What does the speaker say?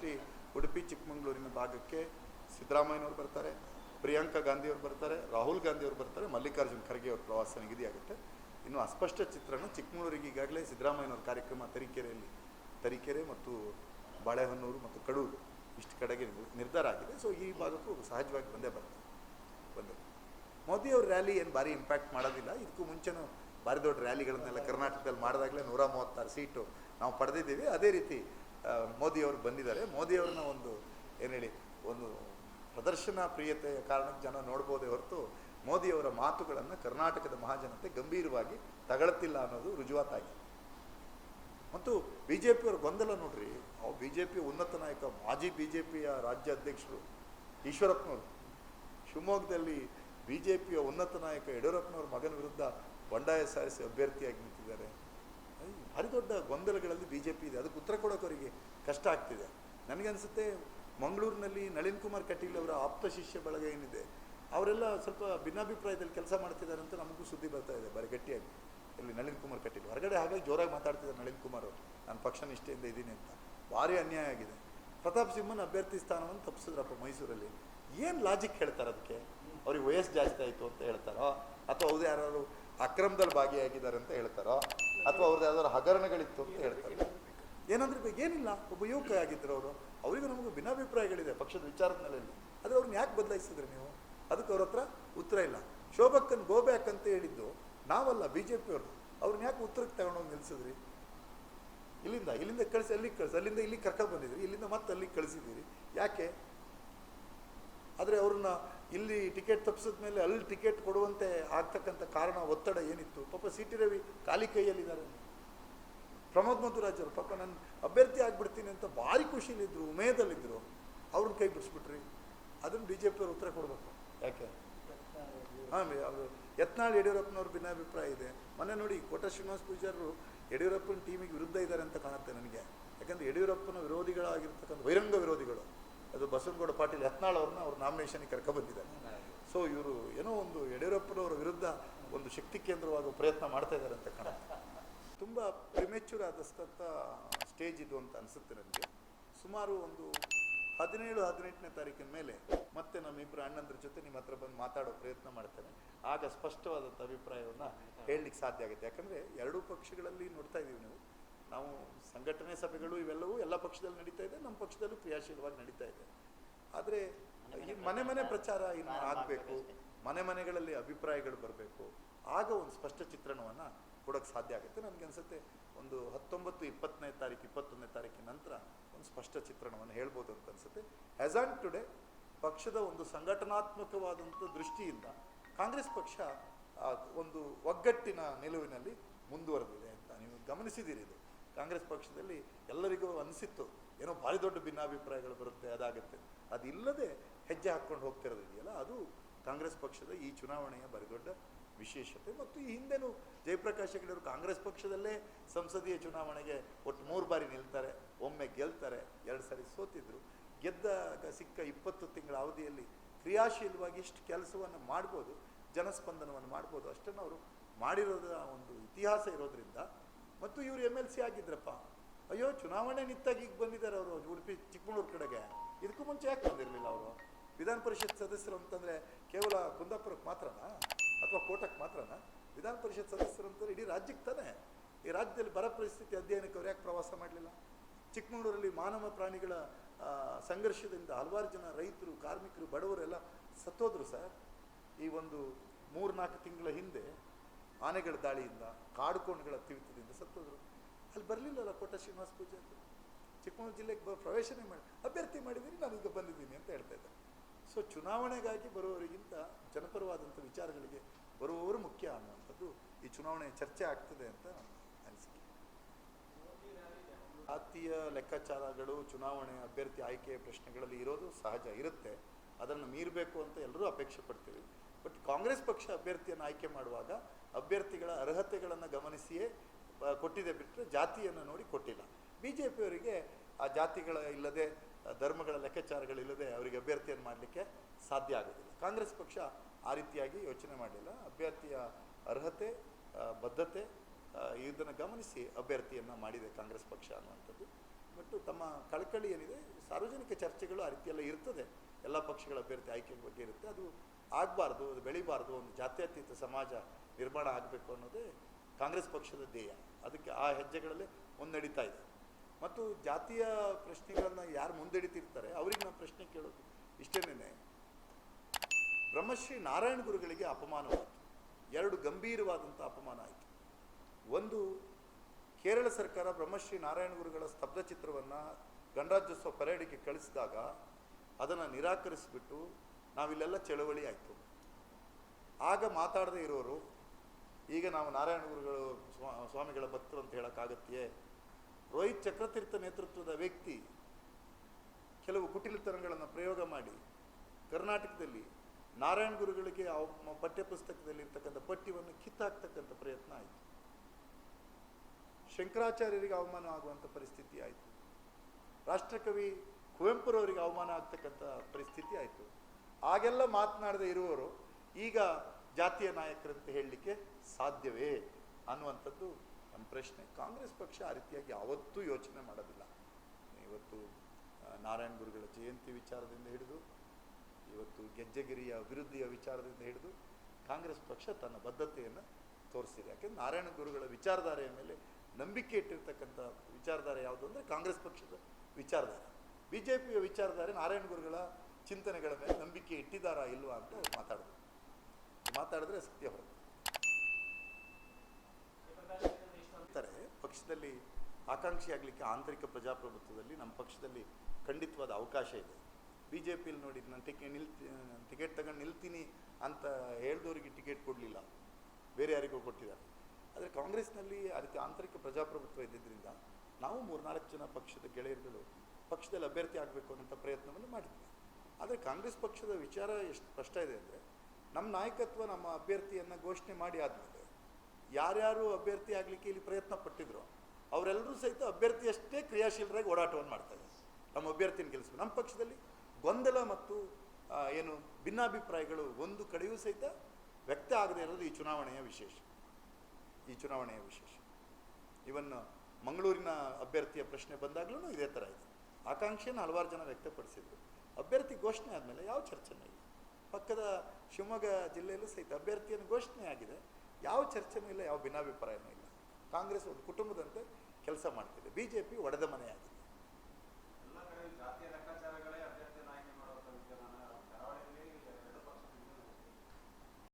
Mostly Udupi ಚಿಕ್ಕಮಗಳೂರಿನ ಭಾಗಕ್ಕೆ ಸಿದ್ಧರಾಮಯ್ಯನವರು ಬರ್ತಾರೆ, ಪ್ರಿಯಾಂಕಾ ಗಾಂಧಿಯವರು ಬರ್ತಾರೆ, ರಾಹುಲ್ ಗಾಂಧಿಯವರು ಬರ್ತಾರೆ, ಮಲ್ಲಿಕಾರ್ಜುನ್ ಖರ್ಗೆ ಅವ್ರ ಪ್ರವಾಸ ನಿಗದಿಯಾಗುತ್ತೆ. ಇನ್ನು ಅಸ್ಪಷ್ಟ ಚಿತ್ರಣ ಚಿಕ್ಕಮಗಳೂರಿಗೆ ಈಗಾಗಲೇ ಸಿದ್ದರಾಮಯ್ಯನವ್ರ ಕಾರ್ಯಕ್ರಮ ತರೀಕೆರೆಯಲ್ಲಿ, ತರೀಕೆರೆ ಮತ್ತು ಬಾಳೆಹೊನ್ನೂರು ಮತ್ತು ಕಡೂರು ಇಷ್ಟು ಕಡೆಗೆ ನಿರ್ಧಾರ ಆಗಿದೆ. ಸೊ ಈ ಭಾಗಕ್ಕೂ ಸಹಜವಾಗಿ ಬಂದೇ ಬರ್ತದೆ ಬಂದೇ ಮೋದಿ ಅವ್ರ ರ್ಯಾಲಿ ಏನು ಭಾರಿ ಇಂಪ್ಯಾಕ್ಟ್ ಮಾಡೋದಿಲ್ಲ. ಇದಕ್ಕೂ ಮುಂಚೆನೂ ಭಾರಿ ದೊಡ್ಡ ರ್ಯಾಲಿಗಳನ್ನೆಲ್ಲ ಕರ್ನಾಟಕದಲ್ಲಿ ಮಾಡಿದಾಗಲೇ ನೂರ ಮೂವತ್ತಾರು ಸೀಟು ನಾವು ಪಡೆದಿದ್ದೀವಿ. ಅದೇ ರೀತಿ ಆ, ಮೋದಿ ಅವರು ಬಂದಿದ್ದಾರೆ. ಮೋದಿಯವ್ರನ್ನ ಒಂದು ಏನು ಹೇಳಿ ಒಂದು ಪ್ರದರ್ಶನ ಪ್ರಿಯತೆಯ ಕಾರಣಕ್ಕೆ ಜನ ನೋಡ್ಬೋದೇ ಹೊರತು ಮೋದಿಯವರ ಮಾತುಗಳನ್ನು ಕರ್ನಾಟಕದ ಮಹಾಜನತೆ ಗಂಭೀರವಾಗಿ ತಗೊಳ್ತಿಲ್ಲ ಅನ್ನೋದು ರುಜುವಾತಾಗಿ ಮತ್ತು ಬಿ ಜೆ ಪಿಯವ್ರ ಗೊಂದಲ ನೋಡ್ರಿ ಅವು ಬಿ ಜೆ ಪಿ ಉನ್ನತ ನಾಯಕ ಮಾಜಿ ಬಿ ಜೆ ಪಿಯ ರಾಜ್ಯ ಅಧ್ಯಕ್ಷರು ಈಶ್ವರಪ್ಪನವರು ಶಿವಮೊಗ್ಗದಲ್ಲಿ ಬಿ ಜೆ ಪಿಯ ಉನ್ನತ ನಾಯಕ ಯಡಿಯೂರಪ್ಪನವ್ರ ಮಗನ ವಿರುದ್ಧ ಬಂಡಾಯ ಸಾರಿಸಿ ಅಭ್ಯರ್ಥಿಯಾಗಿ ನಿಂತಿದ್ದಾರೆ. ಐ, ಭಾರಿ ದೊಡ್ಡ ಗೊಂದಲಗಳಲ್ಲಿ ಬಿ ಜೆ ಪಿ ಇದೆ. ಅದಕ್ಕೆ ಉತ್ತರ ಕೊಡೋಕೆ ಅವರಿಗೆ ಕಷ್ಟ ಆಗ್ತಿದೆ. ನನಗನ್ಸುತ್ತೆ ಮಂಗಳೂರಿನಲ್ಲಿ ನಳಿನ್ ಕುಮಾರ್ ಕಟೀಲ್ ಅವರ ಆಪ್ತ ಶಿಷ್ಯ ಬಳಗ ಏನಿದೆ ಅವರೆಲ್ಲ ಸ್ವಲ್ಪ ಭಿನ್ನಾಭಿಪ್ರಾಯದಲ್ಲಿ ಕೆಲಸ ಮಾಡ್ತಿದ್ದಾರೆ ಅಂತ ನಮಗೂ ಸುದ್ದಿ ಬರ್ತಾ ಇದೆ ಭಾರಿ ಗಟ್ಟಿಯಾಗಿ. ಇಲ್ಲಿ ನಳಿನ್ ಕುಮಾರ್ ಕಟೀಲ್ ಹೊರಗಡೆ ಹಾಗಾಗಿ ಜೋರಾಗಿ ಮಾತಾಡ್ತಿದ್ದಾರೆ ನಳಿನ್ ಕುಮಾರ್ ಅವರು. ನಾನು ಪಕ್ಷ ನಿಷ್ಠೆಯಿಂದ ಇದ್ದೀನಿ ಅಂತ. ಭಾರಿ ಅನ್ಯಾಯ ಆಗಿದೆ. ಪ್ರತಾಪ್ ಸಿಂಹನ್ ಅಭ್ಯರ್ಥಿ ಸ್ಥಾನವನ್ನು ತಪ್ಪಿಸಿದ್ರಪ್ಪ ಮೈಸೂರಲ್ಲಿ. ಏನು ಲಾಜಿಕ್ ಹೇಳ್ತಾರೆ ಅದಕ್ಕೆ? ಅವ್ರಿಗೆ ವಯಸ್ಸು ಜಾಸ್ತಿ ಆಯಿತು ಅಂತ ಹೇಳ್ತಾರೋ? ಅಥವಾ ಅವ್ರು ಯಾರು ಅಕ್ರಮದಲ್ಲಿ ಭಾಗಿಯಾಗಿದ್ದಾರೆ ಅಂತ ಹೇಳ್ತಾರೋ ಅಥವಾ ಅವ್ರದ್ದು ಯಾವ್ದಾದ್ರು ಹಗರಣಗಳಿತ್ತು ಅಂತ ಹೇಳ್ತಾರೆ. ಏನಂದ್ರೆ ಏನಿಲ್ಲ, ಒಬ್ಬ ಯುವಕ ಆಗಿದ್ರು ಅವರು, ಅವರಿಗೂ ನಮಗೂ ಭಿನ್ನಾಭಿಪ್ರಾಯಗಳಿದೆ, ಪಕ್ಷದ ವಿಚಾರದ ನೆಲೆಯಲ್ಲಿ ಆದರೆ ಅವ್ರನ್ನ ಯಾಕೆ ಬದಲಾಯಿಸಿದ್ರಿ ನೀವು? ಅದಕ್ಕೆ ಅವ್ರ ಹತ್ರ ಉತ್ತರ ಇಲ್ಲ. ಶೋಭಕ್ಕನ್ ಗೋ ಬ್ಯಾಕ್ ಅಂತ ಹೇಳಿದ್ದು ನಾವಲ್ಲ ಬಿ ಜೆ ಪಿಯವರು ಅವ್ರನ್ನ ಯಾಕೆ ಉತ್ತರಕ್ಕೆ ತಗೊಂಡೋಗಿ ನಿಲ್ಸಿದ್ರಿ? ಇಲ್ಲಿಂದ ಇಲ್ಲಿಂದ ಕಳಿಸಿ, ಅಲ್ಲಿಗೆ ಕಳಿಸಿ, ಅಲ್ಲಿಂದ ಇಲ್ಲಿಗೆ ಕರ್ಕೊಂಡು ಬಂದಿದ್ರಿ, ಇಲ್ಲಿಂದ ಮತ್ತೆ ಅಲ್ಲಿಗೆ ಕಳಿಸಿದ್ದೀರಿ. ಯಾಕೆ? ಆದರೆ ಅವ್ರನ್ನ ಇಲ್ಲಿ ಟಿಕೆಟ್ ತಪ್ಪಿಸಿದ ಮೇಲೆ ಅಲ್ಲಿ ಟಿಕೆಟ್ ಕೊಡುವಂತೆ ಆಗ್ತಕ್ಕಂಥ ಕಾರಣ, ಒತ್ತಡ ಏನಿತ್ತು? ಪಾಪ ಸಿ ಟಿ ರವಿ ಖಾಲಿ ಕೈಯಲ್ಲಿದ್ದಾರೆ. ಪ್ರಮೋದ್ ಮಧುರಾಜ್ ಅವರು, ಪಾಪ ನಾನು ಅಭ್ಯರ್ಥಿ ಆಗಿಬಿಡ್ತೀನಿ ಅಂತ ಭಾರಿ ಖುಷಿಯಲ್ಲಿದ್ದರು ಉಮೇದಲ್ಲಿದ್ದರು ಅವ್ರನ್ನ ಕೈ ಬಿಡಿಸ್ಬಿಟ್ರಿ. ಅದನ್ನು ಬಿ ಜೆ ಪಿಯವ್ರು ಉತ್ತರ ಕೊಡಬೇಕು. ಯಾಕೆ? ಹಾಂ ಅವರು ಯತ್ನಾಳ್ ಯಡಿಯೂರಪ್ಪನವ್ರ ಭಿನ್ನಾಭಿಪ್ರಾಯ ಇದೆ. ಮೊನ್ನೆ ನೋಡಿ ಕೋಟ ಶ್ರೀನಿವಾಸ ಪೂಜಾರರು ಯಡಿಯೂರಪ್ಪನ ಟೀಮಿಗೆ ವಿರುದ್ಧ ಇದ್ದಾರೆ ಅಂತ ಕಾಣುತ್ತೆ ನನಗೆ. ಯಾಕಂದರೆ ಯಡಿಯೂರಪ್ಪನ ವಿರೋಧಿಗಳಾಗಿರ್ತಕ್ಕಂಥ, ಬಹಿರಂಗ ವಿರೋಧಿಗಳು. ಅದು ಬಸವನಗೌಡ ಪಾಟೀಲ್ ಯತ್ನಾಳ್ ಅವ್ರನ್ನ ಅವ್ರ ನಾಮಿನೇಷನ್ಗೆ ಕರ್ಕೊಬಂದಿದ್ದಾರೆ ಸೊ ಇವರು ಏನೋ ಒಂದು ಯಡಿಯೂರಪ್ಪನವರ ವಿರುದ್ಧ ಒಂದು ಶಕ್ತಿ ಕೇಂದ್ರವಾಗುವ ಪ್ರಯತ್ನ ಮಾಡ್ತಾ ಇದ್ದಾರೆ ಅಂತ ಕಾಣುತ್ತೆ. ತುಂಬ ಪ್ರಿಮೆಚ್ಯೂರ್ ಆದಸ್ತಂಥ ಸ್ಟೇಜ್ ಇದು ಅಂತ ಅನಿಸುತ್ತೆ ನನಗೆ. ಸುಮಾರು ಒಂದು ಹದಿನೇಳು, ಹದಿನೆಂಟನೇ ತಾರೀಕಿನ ಮೇಲೆ ಮತ್ತೆ ನಮ್ಮಿಬ್ಬರು ಅಣ್ಣಂದ್ರ ಜೊತೆ ನಿಮ್ಮ ಹತ್ರ ಬಂದು ಮಾತಾಡೋ ಪ್ರಯತ್ನ ಮಾಡ್ತೇನೆ. ಆಗ ಸ್ಪಷ್ಟವಾದಂಥ ಅಭಿಪ್ರಾಯವನ್ನು ಹೇಳಲಿಕ್ಕೆ ಸಾಧ್ಯ ಆಗುತ್ತೆ. ಯಾಕಂದರೆ ಎರಡೂ ಪಕ್ಷಗಳಲ್ಲಿ ನೋಡ್ತಾ ಇದ್ದೀವಿ ನೀವು. ನಾವು ಸಂಘಟನೆ ಸಭೆಗಳು ಇವೆಲ್ಲವೂ ಎಲ್ಲ ಪಕ್ಷದಲ್ಲಿ ನಡೀತಾ ಇದೆ ನಮ್ಮ ಪಕ್ಷದಲ್ಲೂ ಕ್ರಿಯಾಶೀಲವಾಗಿ ನಡೀತಾ ಇದೆ. ಆದರೆ ಈ ಮನೆ ಮನೆ ಪ್ರಚಾರ ಇನ್ನು ಆಗಬೇಕು ಮನೆ ಮನೆಗಳಲ್ಲಿ ಅಭಿಪ್ರಾಯಗಳು ಬರಬೇಕು. ಆಗ ಒಂದು ಸ್ಪಷ್ಟ ಚಿತ್ರಣವನ್ನು ಕೊಡೋಕ್ಕೆ ಸಾಧ್ಯ ಆಗುತ್ತೆ. ನನಗೆ ಅನ್ಸುತ್ತೆ ಒಂದು ಹತ್ತೊಂಬತ್ತು ಇಪ್ಪತ್ತನೇ ತಾರೀಕು ಇಪ್ಪತ್ತೊಂದನೇ ತಾರೀಕಿನ ನಂತರ ಒಂದು ಸ್ಪಷ್ಟ ಚಿತ್ರಣವನ್ನು ಹೇಳ್ಬೋದು ಅಂತ ಅನ್ಸುತ್ತೆ. ಆ್ಯಸ್ ಆನ್ ಟುಡೇ ಪಕ್ಷದ ಒಂದು ಸಂಘಟನಾತ್ಮಕವಾದಂಥ ದೃಷ್ಟಿಯಿಂದ ಕಾಂಗ್ರೆಸ್ ಪಕ್ಷ ಒಂದು ಒಗ್ಗಟ್ಟಿನ ನಿಲುವಿನಲ್ಲಿ ಮುಂದುವರೆದಿದೆ ಅಂತ ನೀವು ಗಮನಿಸಿದ್ದೀರಿ ಇದು. ಕಾಂಗ್ರೆಸ್ ಪಕ್ಷದಲ್ಲಿ ಎಲ್ಲರಿಗೂ ಅನಿಸಿತ್ತು, ಏನೋ ಭಾರಿ ದೊಡ್ಡ ಭಿನ್ನಾಭಿಪ್ರಾಯಗಳು ಬರುತ್ತೆ, ಅದಾಗುತ್ತೆ. ಅದಿಲ್ಲದೆ ಹೆಜ್ಜೆ ಹಾಕ್ಕೊಂಡು ಹೋಗ್ತಿರೋದಿದೆಯಲ್ಲ, ಅದು ಕಾಂಗ್ರೆಸ್ ಪಕ್ಷದ ಈ ಚುನಾವಣೆಯ ಭಾರಿ ದೊಡ್ಡ ವಿಶೇಷತೆ. ಮತ್ತು ಈ ಹಿಂದೆನೂ ಜಯಪ್ರಕಾಶ್ ಹೆಗಡೆ ಅವರು ಕಾಂಗ್ರೆಸ್ ಪಕ್ಷದಲ್ಲೇ ಸಂಸದೀಯ ಚುನಾವಣೆಗೆ ಒಟ್ಟು ಮೂರು ಬಾರಿ ನಿಲ್ತಾರೆ, ಒಮ್ಮೆ ಗೆಲ್ತಾರೆ, ಎರಡು ಸಾರಿ ಸೋತಿದ್ರು. ಗೆದ್ದಾಗ ಸಿಕ್ಕ ಇಪ್ಪತ್ತು ತಿಂಗಳ ಅವಧಿಯಲ್ಲಿ ಕ್ರಿಯಾಶೀಲವಾಗಿ ಇಷ್ಟು ಕೆಲಸವನ್ನು ಮಾಡ್ಬೋದು, ಜನಸ್ಪಂದನವನ್ನು ಮಾಡ್ಬೋದು, ಅಷ್ಟನ್ನು ಅವರು ಮಾಡಿರೋದ ಒಂದು ಇತಿಹಾಸ ಇರೋದ್ರಿಂದ. ಮತ್ತು ಎಂ ಆಗಿದ್ರಪ್ಪ. ಅಯ್ಯೋ, ಚುನಾವಣೆ ನಿತ್ತಾಗಿ ಈಗ ಬಂದಿದ್ದಾರೆ ಅವರು. ಉಡುಪಿ, ಚಿಕ್ಕಮಗಳೂರು ಕಡೆಗೆ. ಇದಕ್ಕೂ ಮುಂಚೆ ಯಾಕೆ ಬಂದಿರಲಿಲ್ಲ ಅವರು? ವಿಧಾನ ಪರಿಷತ್ ಸದಸ್ಯರು ಅಂತಂದರೆ ಕೇವಲ ಕುಂದಾಪುರಕ್ಕೆ ಮಾತ್ರನಾ? ಅಥವಾ ಕೋಟಕ್ಕೆ ಮಾತ್ರನಾ? ವಿಧಾನ ಪರಿಷತ್ ಸದಸ್ಯರು ಅಂತಂದರೆ ಇಡೀ ರಾಜ್ಯಕ್ಕೆ ತಾನೇ. ಈ ರಾಜ್ಯದಲ್ಲಿ ಬರ ಪರಿಸ್ಥಿತಿ ಅಧ್ಯಯನಕ್ಕೆ ಅವ್ರು ಯಾಕೆ ಪ್ರವಾಸ ಮಾಡಲಿಲ್ಲ? ಚಿಕ್ಕಮಗಳೂರಲ್ಲಿ ಮಾನವ ಪ್ರಾಣಿಗಳ ಸಂಘರ್ಷದಿಂದ ಹಲವಾರು ಜನ ರೈತರು, ಕಾರ್ಮಿಕರು, ಬಡವರೆಲ್ಲ ಸತ್ತೋದ್ರು ಸರ್. ಈ ಒಂದು ಮೂರು ನಾಲ್ಕು ತಿಂಗಳ ಹಿಂದೆ ಆನೆಗಳ ದಾಳಿಯಿಂದ ಕಾಡುಕೋಣಗಳ ತಿವಿತದಿಂದ ಬರಲಿಲ್ಲಲ್ಲ ಕೋಟ ಶ್ರೀನಿವಾಸ ಅಂತ? ಚಿಕ್ಕಮಗಳೂರು ಜಿಲ್ಲೆಗೆ ಬ ಪ್ರವೇಶನೇ ಮಾಡಿ ಅಭ್ಯರ್ಥಿ ಮಾಡಿದ್ದೀನಿ ನಾನು ಈಗ ಬಂದಿದ್ದೀನಿ ಅಂತ ಹೇಳ್ತಾ ಇದ್ದಾರೆ. ಸೊ ಚುನಾವಣೆಗಾಗಿ ಬರುವವರಿಗಿಂತ ಜನಪರವಾದಂಥ ವಿಚಾರಗಳಿಗೆ ಬರುವವರು ಮುಖ್ಯ ಅನ್ನುವಂಥದ್ದು ಈ ಚುನಾವಣೆ ಚರ್ಚೆ ಆಗ್ತದೆ ಅಂತ ಅನಿಸಿಕೆ. ಜಾತಿಯ ಲೆಕ್ಕಾಚಾರಗಳು, ಚುನಾವಣೆ ಅಭ್ಯರ್ಥಿ ಆಯ್ಕೆ ಪ್ರಶ್ನೆಗಳಲ್ಲಿ ಇರೋದು ಸಹಜ ಇರುತ್ತೆ. ಅದನ್ನು ಮೀರಬೇಕು ಅಂತ ಎಲ್ಲರೂ ಅಪೇಕ್ಷೆ ಪಡ್ತೀವಿ. ಬಟ್ ಕಾಂಗ್ರೆಸ್ ಪಕ್ಷ ಅಭ್ಯರ್ಥಿಯನ್ನು ಆಯ್ಕೆ ಮಾಡುವಾಗ ಅಭ್ಯರ್ಥಿಗಳ ಅರ್ಹತೆಗಳನ್ನು ಗಮನಿಸಿಯೇ ಕೊಟ್ಟಿದೆ ಬಿಟ್ಟರೆ ಜಾತಿಯನ್ನು ನೋಡಿ ಕೊಟ್ಟಿಲ್ಲ. ಬಿ ಜೆ ಪಿಯವರಿಗೆ ಆ ಜಾತಿಗಳ ಇಲ್ಲದೆ ಧರ್ಮಗಳ ಲೆಕ್ಕಾಚಾರಗಳಿಲ್ಲದೆ ಅವರಿಗೆ ಅಭ್ಯರ್ಥಿಯನ್ನು ಮಾಡಲಿಕ್ಕೆ ಸಾಧ್ಯ ಆಗೋದಿಲ್ಲ. ಕಾಂಗ್ರೆಸ್ ಪಕ್ಷ ಆ ರೀತಿಯಾಗಿ ಯೋಚನೆ ಮಾಡಿಲ್ಲ ಅಭ್ಯರ್ಥಿಯ ಅರ್ಹತೆ ಬದ್ಧತೆ ಇದನ್ನು ಗಮನಿಸಿ ಅಭ್ಯರ್ಥಿಯನ್ನು ಮಾಡಿದೆ ಕಾಂಗ್ರೆಸ್ ಪಕ್ಷ ಅನ್ನುವಂಥದ್ದು. ಬಟ್ ತಮ್ಮ ಕಳಕಳಿ ಏನಿದೆ, ಸಾರ್ವಜನಿಕ ಚರ್ಚೆಗಳು ಆ ರೀತಿಯೆಲ್ಲ ಇರ್ತದೆ. ಎಲ್ಲ ಪಕ್ಷಗಳ ಅಭ್ಯರ್ಥಿ ಆಯ್ಕೆ ಬಗ್ಗೆ ಇರುತ್ತೆ. ಅದು ಆಗಬಾರ್ದು, ಅದು ಬೆಳಿಬಾರ್ದು. ಒಂದು ಜಾತ್ಯತೀತ ಸಮಾಜ ನಿರ್ಮಾಣ ಆಗಬೇಕು ಅನ್ನೋದೇ ಕಾಂಗ್ರೆಸ್ ಪಕ್ಷದ ಧ್ಯೇಯ. ಅದಕ್ಕೆ ಆ ಹೆಜ್ಜೆಗಳಲ್ಲಿ ಮುನ್ನಡೀತಾ ಇದೆ. ಮತ್ತು ಜಾತಿಯ ಪ್ರಶ್ನೆಗಳನ್ನು ಯಾರು ಮುಂದೆಡಿತಿರ್ತಾರೆ? ಅವ್ರಿಗೆ ನಾನು ಪ್ರಶ್ನೆ ಕೇಳೋದು ಇಷ್ಟೇನೇ ಬ್ರಹ್ಮಶ್ರೀ ನಾರಾಯಣ ಗುರುಗಳಿಗೆ ಅಪಮಾನವಾಯಿತು ಎರಡು ಗಂಭೀರವಾದಂಥ ಅಪಮಾನ ಆಯಿತು. ಒಂದು, ಕೇರಳ ಸರ್ಕಾರ ಬ್ರಹ್ಮಶ್ರೀ ನಾರಾಯಣ ಗುರುಗಳ ಸ್ತಬ್ಧ ಚಿತ್ರವನ್ನು ಗಣರಾಜ್ಯೋತ್ಸವ ಪರೇಡಿಗೆ ಕಳಿಸಿದಾಗ ಅದನ್ನು ನಿರಾಕರಿಸಿಬಿಟ್ಟು ನಾವಿಲ್ಲೆಲ್ಲ ಚಳವಳಿ ಆಯಿತು. ಆಗ ಮಾತಾಡದೇ ಇರೋರು ಈಗ ನಾವು ನಾರಾಯಣ ಗುರುಗಳು ಸ್ವಾ, ಸ್ವಾಮಿಗಳ ಭಕ್ತರು ಅಂತ ಹೇಳೋಕ್ಕಾಗತ್ತೆಯೇ? ರೋಹಿತ್ ಚಕ್ರತೀರ್ಥ ನೇತೃತ್ವದ ವ್ಯಕ್ತಿ ಕೆಲವು ಕುಟಿಲತನಗಳನ್ನು ಪ್ರಯೋಗ ಮಾಡಿ ಕರ್ನಾಟಕದಲ್ಲಿ ನಾರಾಯಣ ಗುರುಗಳಿಗೆ ಅವ ಪಠ್ಯಪುಸ್ತಕದಲ್ಲಿ ಇರ್ತಕ್ಕಂಥ ಪಠ್ಯವನ್ನು ಕಿತ್ತಾಕ್ತಕ್ಕಂಥ ಪ್ರಯತ್ನ ಆಯಿತು. ಶಂಕರಾಚಾರ್ಯರಿಗೆ ಅವಮಾನ ಆಗುವಂಥ ಪರಿಸ್ಥಿತಿ ಆಯಿತು. ರಾಷ್ಟ್ರಕವಿ ಕುವೆಂಪುರವರಿಗೆ ಅವಮಾನ ಆಗ್ತಕ್ಕಂಥ ಪರಿಸ್ಥಿತಿ ಆಯಿತು. ಆಗೆಲ್ಲ ಮಾತನಾಡದೇ ಇರುವವರು ಈಗ ಜಾತಿಯ ನಾಯಕರಂತ ಹೇಳಲಿಕ್ಕೆ ಸಾಧ್ಯವೇ ಅನ್ನುವಂಥದ್ದು ನಮ್ಮ ಪ್ರಶ್ನೆ. ಕಾಂಗ್ರೆಸ್ ಪಕ್ಷ ಆ ರೀತಿಯಾಗಿ ಯಾವತ್ತೂ ಯೋಚನೆ ಮಾಡೋದಿಲ್ಲ. ಇವತ್ತು ನಾರಾಯಣ ಗುರುಗಳ ಜಯಂತಿ ವಿಚಾರದಿಂದ ಹಿಡಿದು, ಇವತ್ತು ಗೆಜ್ಜೆಗಿರಿಯ ಅಭಿವೃದ್ಧಿಯ ವಿಚಾರದಿಂದ ಹಿಡಿದು ಕಾಂಗ್ರೆಸ್ ಪಕ್ಷ ತನ್ನ ಬದ್ಧತೆಯನ್ನು ತೋರಿಸಿದೆ. ಯಾಕೆಂದರೆ ನಾರಾಯಣ ಗುರುಗಳ ವಿಚಾರಧಾರೆಯ ಮೇಲೆ ನಂಬಿಕೆ ಇಟ್ಟಿರ್ತಕ್ಕಂಥ ವಿಚಾರಧಾರೆ ಯಾವುದು ಅಂದರೆ ಕಾಂಗ್ರೆಸ್ ಪಕ್ಷದ ವಿಚಾರಧಾರೆ. ಬಿ ಜೆ ಪಿಯ ವಿಚಾರಧಾರೆ ನಾರಾಯಣ ಗುರುಗಳ ಚಿಂತನೆಗಳ ಮೇಲೆ ನಂಬಿಕೆ ಇಟ್ಟಿದ್ದಾರಾ ಇಲ್ವಾ ಅಂತ ಮಾತಾಡೋದು ಮಾತಾಡಿದ್ರೆ ಸತ್ಯ ಹೊರತು ಪಕ್ಷದಲ್ಲಿ ಆಕಾಂಕ್ಷಿ ಆಗಲಿಕ್ಕೆ ಆಂತರಿಕ ಪ್ರಜಾಪ್ರಭುತ್ವದಲ್ಲಿ ನಮ್ಮ ಪಕ್ಷದಲ್ಲಿ ಖಂಡಿತವಾದ ಅವಕಾಶ ಇದೆ. ಬಿ ಜೆ ಪಿಲಿ ನೋಡಿ, ನಾನು ಟಿಕೆಟ್ ನಿಲ್ತಿ ಟಿಕೆಟ್ ತಗೊಂಡು ನಿಲ್ತೀನಿ ಅಂತ ಹೇಳ್ದವ್ರಿಗೆ ಟಿಕೆಟ್ ಕೊಡಲಿಲ್ಲ. ಬೇರೆ ಯಾರಿಗೂ ಕೊಟ್ಟಿದ್ದಾರೆ. ಆದರೆ ಕಾಂಗ್ರೆಸ್ನಲ್ಲಿ ಆ ಆಂತರಿಕ ಪ್ರಜಾಪ್ರಭುತ್ವ ಇದ್ದಿದ್ದರಿಂದ ನಾವು ಮೂರ್ನಾಲ್ಕು ಜನ ಪಕ್ಷದ ಗೆಳೆಯರುಗಳು ಪಕ್ಷದಲ್ಲಿ ಅಭ್ಯರ್ಥಿ ಆಗಬೇಕು ಅನ್ನೋಂಥ ಪ್ರಯತ್ನವನ್ನು ಮಾಡಿದ್ವಿ. ಆದರೆ ಕಾಂಗ್ರೆಸ್ ಪಕ್ಷದ ವಿಚಾರ ಎಷ್ಟು ಸ್ಪಷ್ಟ ಇದೆ ಅಂದರೆ ನಮ್ಮ ನಾಯಕತ್ವ, ನಮ್ಮ ಅಭ್ಯರ್ಥಿಯನ್ನು ಘೋಷಣೆ ಮಾಡಿ ಆದಮೇಲೆ ಯಾರ್ಯಾರು ಅಭ್ಯರ್ಥಿ ಆಗಲಿಕ್ಕೆ ಇಲ್ಲಿ ಪ್ರಯತ್ನ ಪಟ್ಟಿದ್ರು ಅವರೆಲ್ಲರೂ ಸಹಿತ ಅಭ್ಯರ್ಥಿಯಷ್ಟೇ ಕ್ರಿಯಾಶೀಲರಾಗಿ ಓಡಾಟವನ್ನು ಮಾಡ್ತಾರೆ ನಮ್ಮ ಅಭ್ಯರ್ಥಿನ ಕೆಲಸ ನಮ್ಮ ಪಕ್ಷದಲ್ಲಿ ಗೊಂದಲ ಮತ್ತು ಏನು ಭಿನ್ನಾಭಿಪ್ರಾಯಗಳು ಒಂದು ಕಡೆಯೂ ಸಹಿತ ವ್ಯಕ್ತ ಆಗದೇ ಇರೋದು ಈ ಚುನಾವಣೆಯ ವಿಶೇಷ. ಈ ಚುನಾವಣೆಯ ವಿಶೇಷ. ಇವನ್ನು ಮಂಗಳೂರಿನ ಅಭ್ಯರ್ಥಿಯ ಪ್ರಶ್ನೆ ಬಂದಾಗಲೂ ಇದೇ ಥರ ಇದೆ. ಆಕಾಂಕ್ಷೆಯನ್ನು ಹಲವಾರು ಜನ ವ್ಯಕ್ತಪಡಿಸಿದರು. ಅಭ್ಯರ್ಥಿ ಘೋಷಣೆ ಆದಮೇಲೆ ಯಾವ ಚರ್ಚೆನೇ ಇಲ್ಲ. ಪಕ್ಕದ ಶಿವಮೊಗ್ಗ ಜಿಲ್ಲೆಯಲ್ಲೂ ಸಹಿತ ಅಭ್ಯರ್ಥಿಯನ್ನು ಘೋಷಣೆ ಆಗಿದೆ. ಯಾವ ಚರ್ಚೆನೂ ಇಲ್ಲ, ಯಾವ ಭಿನ್ನಾಭಿಪ್ರಾಯನೂ ಇಲ್ಲ. ಕಾಂಗ್ರೆಸ್ ಒಂದು ಕುಟುಂಬದಂತೆ ಕೆಲಸ ಮಾಡ್ತಿದೆ. ಬಿ ಜೆ ಪಿ ಒಡೆದ ಮನೆಯಾಗಿದೆ.